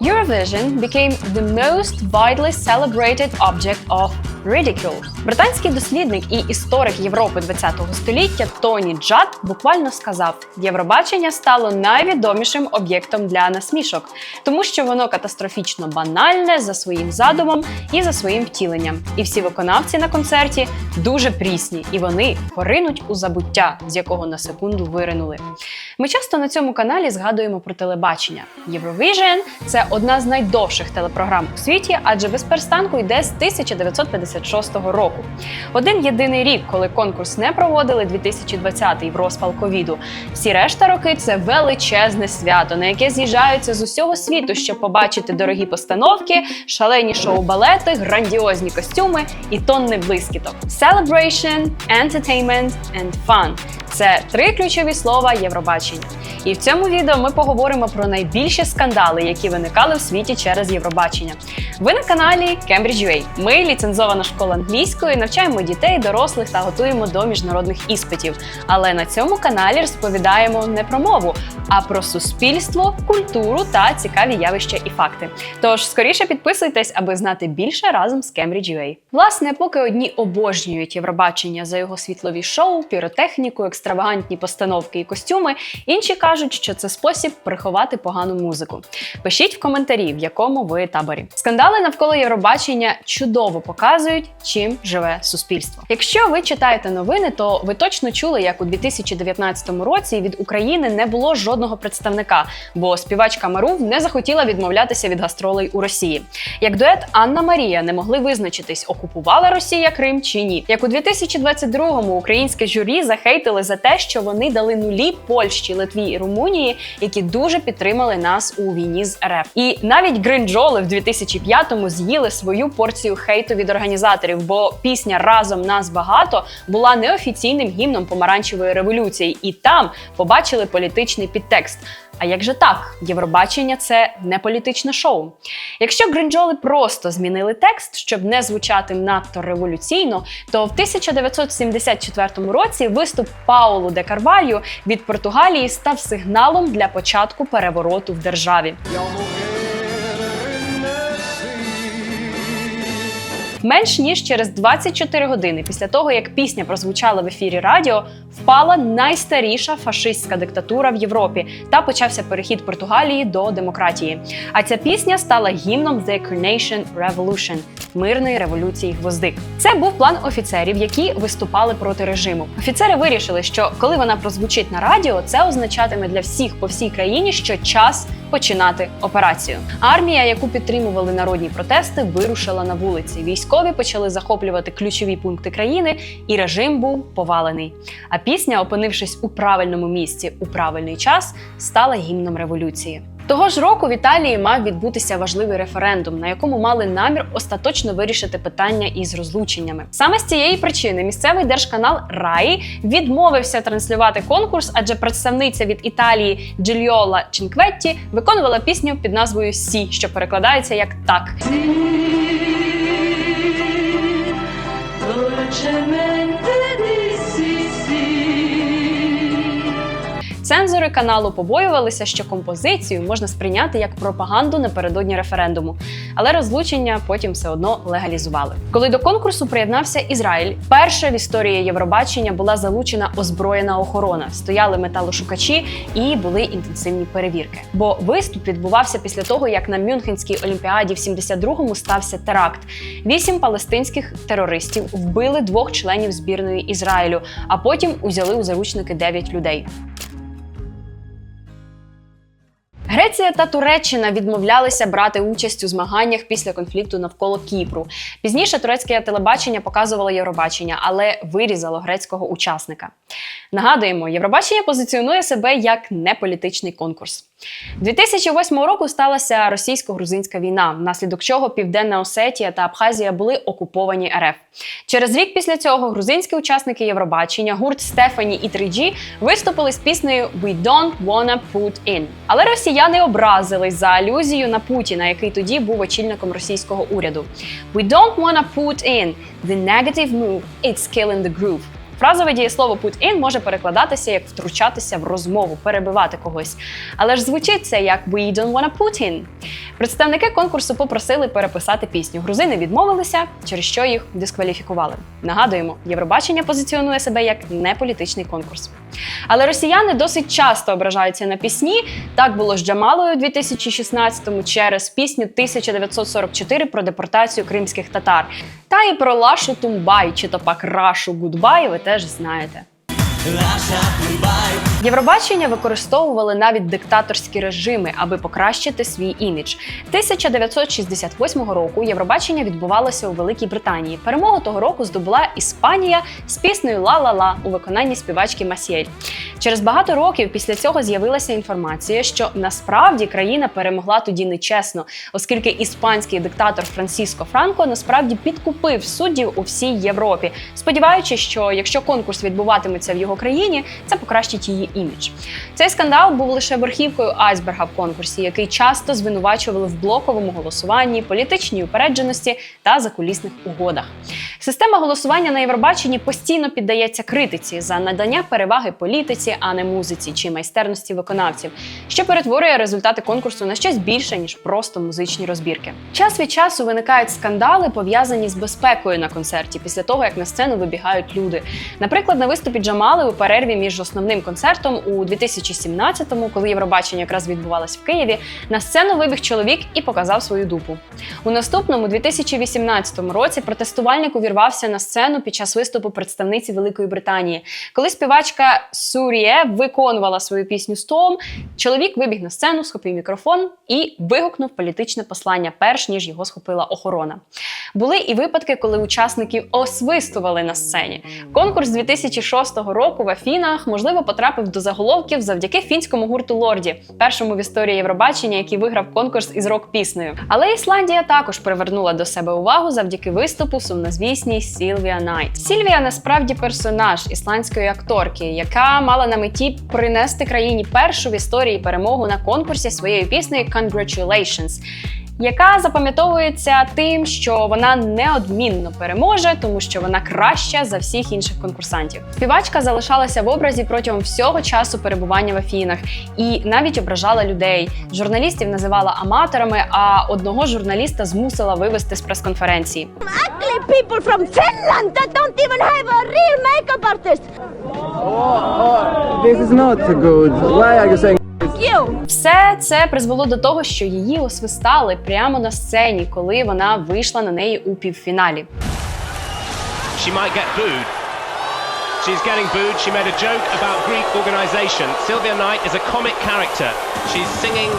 Eurovision became the most widely celebrated object of ridicule. Британський дослідник і історик Європи ХХ століття Тоні Джад буквально сказав: Євробачення стало найвідомішим об'єктом для насмішок, тому що воно катастрофічно банальне за своїм задумом і за своїм втіленням. І всі виконавці на концерті дуже прісні, і вони поринуть у забуття, з якого на секунду виринули. Ми часто на цьому каналі згадуємо про телебачення. Eurovision – це одна з найдовших телепрограм у світі, адже без перестанку йде з 1956 року. Один єдиний рік, коли конкурс не проводили, 2020 в розпал ковіду. Всі решта роки це величезне свято, на яке з'їжджаються з усього світу, щоб побачити дорогі постановки, шалені шоу-балети, грандіозні костюми і тонни блискіток. Celebration, entertainment and fun – це три ключові слова Євробачення. І в цьому відео ми поговоримо про найбільші скандали, які виникали в світі через Євробачення. Ви на каналі Cambridge.ua. Ми ліцензована школа англійської, навчаємо дітей, дорослих та готуємо до міжнародних іспитів. Але на цьому каналі розповідаємо не про мову, а про суспільство, культуру та цікаві явища і факти. Тож скоріше підписуйтесь, аби знати більше разом з Cambridge.ua. Власне, поки одні обожнюють Євробачення за його світлові шоу, піротехніку, екстравагантні постановки і костюми, інші кажуть, що це спосіб приховати погану музику. Пишіть в коментарі, в якому ви таборі. Скандали навколо Євробачення чудово показують, чим живе суспільство. Якщо ви читаєте новини, то ви точно чули, як у 2019 році від України не було жодного представника, бо співачка Марув не захотіла відмовлятися від гастролей у Росії. Як дует Анна Марія не могли визначитись, окупувала Росія Крим чи ні. Як у 2022-му українське журі захейтили за те, що вони дали нулі Польщі, Литві і Румунії, які дуже підтримали нас у війні з РФ. І навіть гринджоли в 2005-му з'їли свою порцію хейту від організаторів, бо пісня Разом нас багато була неофіційним гімном помаранчевої революції, і там побачили політичний підтекст. А як же так? Євробачення це не політичне шоу. Якщо гринджоли просто змінили текст, щоб не звучати надто революційно, то в 1974 році виступ Паулу де Карвалью від Португалії став сигналом для початку перевороту в державі. Менш ніж через 24 години після того, як пісня прозвучала в ефірі радіо, впала найстаріша фашистська диктатура в Європі та почався перехід Португалії до демократії. А ця пісня стала гімном The Coronation Revolution – мирної революції гвоздик. Це був план офіцерів, які виступали проти режиму. Офіцери вирішили, що коли вона прозвучить на радіо, це означатиме для всіх по всій країні, що час починати операцію. Армія, яку підтримували народні протести, вирушила на вулиці. Військові почали захоплювати ключові пункти країни, і режим був повалений. А пісня, опинившись у правильному місці у правильний час, стала гімном революції. Того ж року в Італії мав відбутися важливий референдум, на якому мали намір остаточно вирішити питання із розлученнями. Саме з цієї причини місцевий держканал Раї відмовився транслювати конкурс, адже представниця від Італії Джильола Чинкветті виконувала пісню під назвою Сі, що перекладається як так. dissi Цензори каналу побоювалися, що композицію можна сприйняти як пропаганду напередодні референдуму, але розлучення потім все одно легалізували. Коли до конкурсу приєднався Ізраїль, перша в історії Євробачення була залучена озброєна охорона, стояли металошукачі і були інтенсивні перевірки. Бо виступ відбувався після того, як на Мюнхенській олімпіаді в 72-му стався теракт. Вісім палестинських терористів вбили двох членів збірної Ізраїлю, а потім узяли у заручники дев'ять людей. Греція та Туреччина відмовлялися брати участь у змаганнях після конфлікту навколо Кіпру. Пізніше турецьке телебачення показувало Євробачення, але вирізало грецького учасника. Нагадуємо, Євробачення позиціонує себе як неполітичний конкурс. 2008 року сталася російсько-грузинська війна, внаслідок чого Південна Осетія та Абхазія були окуповані РФ. Через рік після цього грузинські учасники Євробачення, гурт Стефані і 3G виступили з піснею We don't wanna put in. Але росіяни образились за алюзію на Путіна, який тоді був очільником російського уряду. We don't wanna put in the negative move, it's killing the groove. Фразове дієслово put in може перекладатися як втручатися в розмову, перебивати когось. Але ж звучить це як we don't wanna put in. Представники конкурсу попросили переписати пісню. Грузини відмовилися, через що їх дискваліфікували. Нагадуємо, Євробачення позиціонує себе як неполітичний конкурс. Але росіяни досить часто ображаються на пісні. Так було з Джамалою у 2016-му через пісню 1944 про депортацію кримських татар. Та і про Лашу Тумбай, чи то пак Рашу Гудбай, ви теж знаєте. Євробачення використовували навіть диктаторські режими, аби покращити свій імідж. 1968 року Євробачення відбувалося у Великій Британії. Перемогу того року здобула Іспанія з піснею Ла-ла-ла у виконанні співачки Масіель. Через багато років після цього з'явилася інформація, що насправді країна перемогла тоді нечесно, оскільки іспанський диктатор Франсіско Франко насправді підкупив суддів у всій Європі, сподіваючись, що якщо конкурс відбуватиметься в його країні, це покращить її імідж. Цей скандал був лише верхівкою айсберга в конкурсі, який часто звинувачували в блоковому голосуванні, політичній упередженості та закулісних угодах. Система голосування на Євробаченні постійно піддається критиці за надання переваги політиці, а не музиці чи майстерності виконавців, що перетворює результати конкурсу на щось більше ніж просто музичні розбірки. Час від часу виникають скандали, пов'язані з безпекою на концерті після того, як на сцену вибігають люди. Наприклад, на виступі Джамали у перерві між основним концертом у 2017-му, коли Євробачення якраз відбувалось в Києві, на сцену вибіг чоловік і показав свою дупу. У наступному 2018 році протестувальник увірвався на сцену під час виступу представниці Великої Британії. Коли співачка Суріє виконувала свою пісню Storm, чоловік вибіг на сцену, схопив мікрофон і вигукнув політичне послання, перш ніж його схопила охорона. Були і випадки, коли учасників освистували на сцені. Конкурс 2006 року в Афінах можливо потрапив до заголовків завдяки фінському гурту Лорді, першому в історії Євробачення, який виграв конкурс із рок-піснею. Але Ісландія також привернула до себе увагу завдяки виступу сумнозвісній Сільвія Найт. Сільвія насправді персонаж ісландської акторки, яка мала на меті принести країні першу в історії перемогу на конкурсі своєю піснею Congratulations яка запам'ятовується тим, що вона неодмінно переможе, тому що вона краща за всіх інших конкурсантів. Співачка залишалася в образі протягом всього часу перебування в Афінах і навіть ображала людей. Журналістів називала аматорами, а одного журналіста змусила вивести з прес-конференції. ugly people from Finland that don't even have a real makeup artist. This is not good. Why are you saying. Все це призвело до того, що її освистали прямо на сцені, коли вона вийшла на неї у півфіналі. she might get booed. She's getting booed. She made a joke about Greek organization. Sylvia Knight is a comic character. She's singing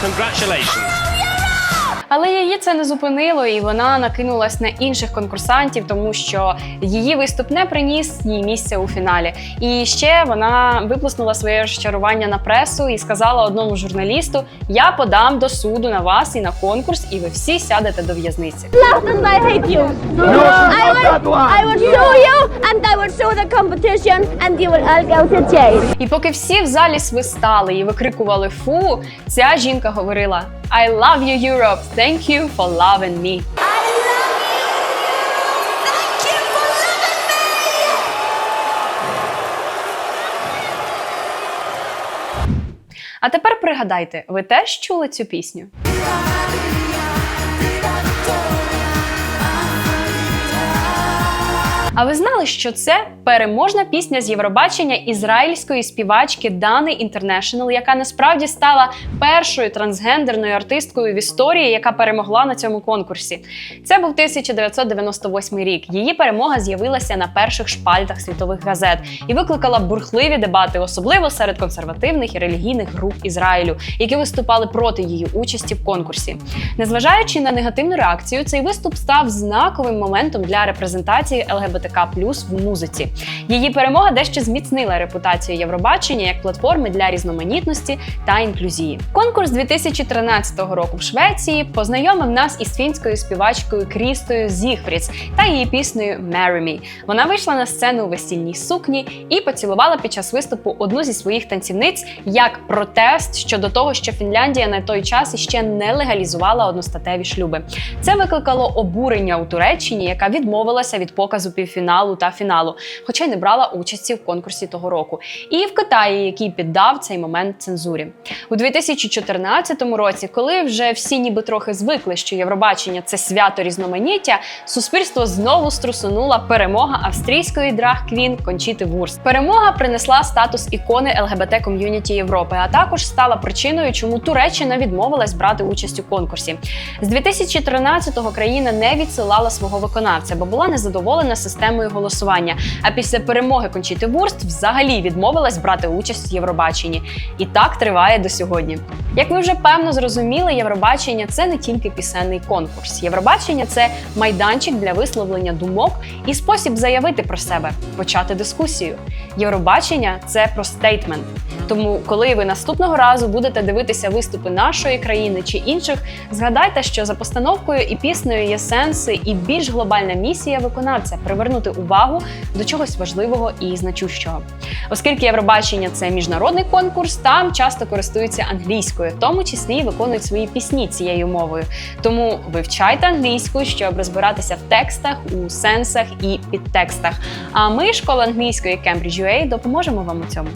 congratulations. Але її це не зупинило, і вона накинулась на інших конкурсантів, тому що її виступ не приніс їй місця у фіналі. І ще вона виплеснула своє розчарування на пресу і сказала одному журналісту: Я подам до суду на вас і на конкурс, і ви всі сядете до в'язниці. І поки всі в залі свистали і викрикували фу, ця жінка говорила: I love you, Europe! Thank you for loving me. А тепер пригадайте, ви теж чули цю пісню? А ви знали, що це переможна пісня з Євробачення ізраїльської співачки Дани Інтернешнл, яка насправді стала першою трансгендерною артисткою в історії, яка перемогла на цьому конкурсі. Це був 1998 рік. Її перемога з'явилася на перших шпальтах світових газет і викликала бурхливі дебати, особливо серед консервативних і релігійних груп Ізраїлю, які виступали проти її участі в конкурсі. Незважаючи на негативну реакцію, цей виступ став знаковим моментом для репрезентації ЛГБТК в музиці. Її перемога дещо зміцнила репутацію Євробачення як платформи для різноманітності та інклюзії. Конкурс 2013 року в Швеції познайомив нас із фінською співачкою Крістою Зігфріц та її піснею «Marry Me». Вона вийшла на сцену у весільній сукні і поцілувала під час виступу одну зі своїх танцівниць як протест щодо того, що Фінляндія на той час іще не легалізувала одностатеві шлюби. Це викликало обурення у Туреччині, яка відмовилася від показу півфіналу півфіналу та фіналу, хоча й не брала участі в конкурсі того року. І в Китаї, який піддав цей момент цензурі. У 2014 році, коли вже всі ніби трохи звикли, що Євробачення це свято різноманіття, суспільство знову струсунула перемога австрійської драг-квін Кончіти Вурст. Перемога принесла статус ікони ЛГБТ ком'юніті Європи, а також стала причиною, чому Туреччина відмовилась брати участь у конкурсі. З 2013-го країна не відсилала свого виконавця, бо була незадоволена системою голосування. А після перемоги Кончіти Вурст взагалі відмовилась брати участь в Євробаченні. І так триває до сьогодні. Як ви вже певно зрозуміли, Євробачення це не тільки пісенний конкурс. Євробачення це майданчик для висловлення думок і спосіб заявити про себе, почати дискусію. Євробачення це про стейтмент. Тому, коли ви наступного разу будете дивитися виступи нашої країни чи інших, згадайте, що за постановкою і піснею є сенси і більш глобальна місія виконавця привернути увагу до чогось важливого і значущого. Оскільки Євробачення це міжнародний конкурс, там часто користуються англійською, в тому числі виконують свої пісні цією мовою. Тому вивчайте англійську, щоб розбиратися в текстах, у сенсах і підтекстах. А ми, школа англійської Cambridge UA, допоможемо вам у цьому.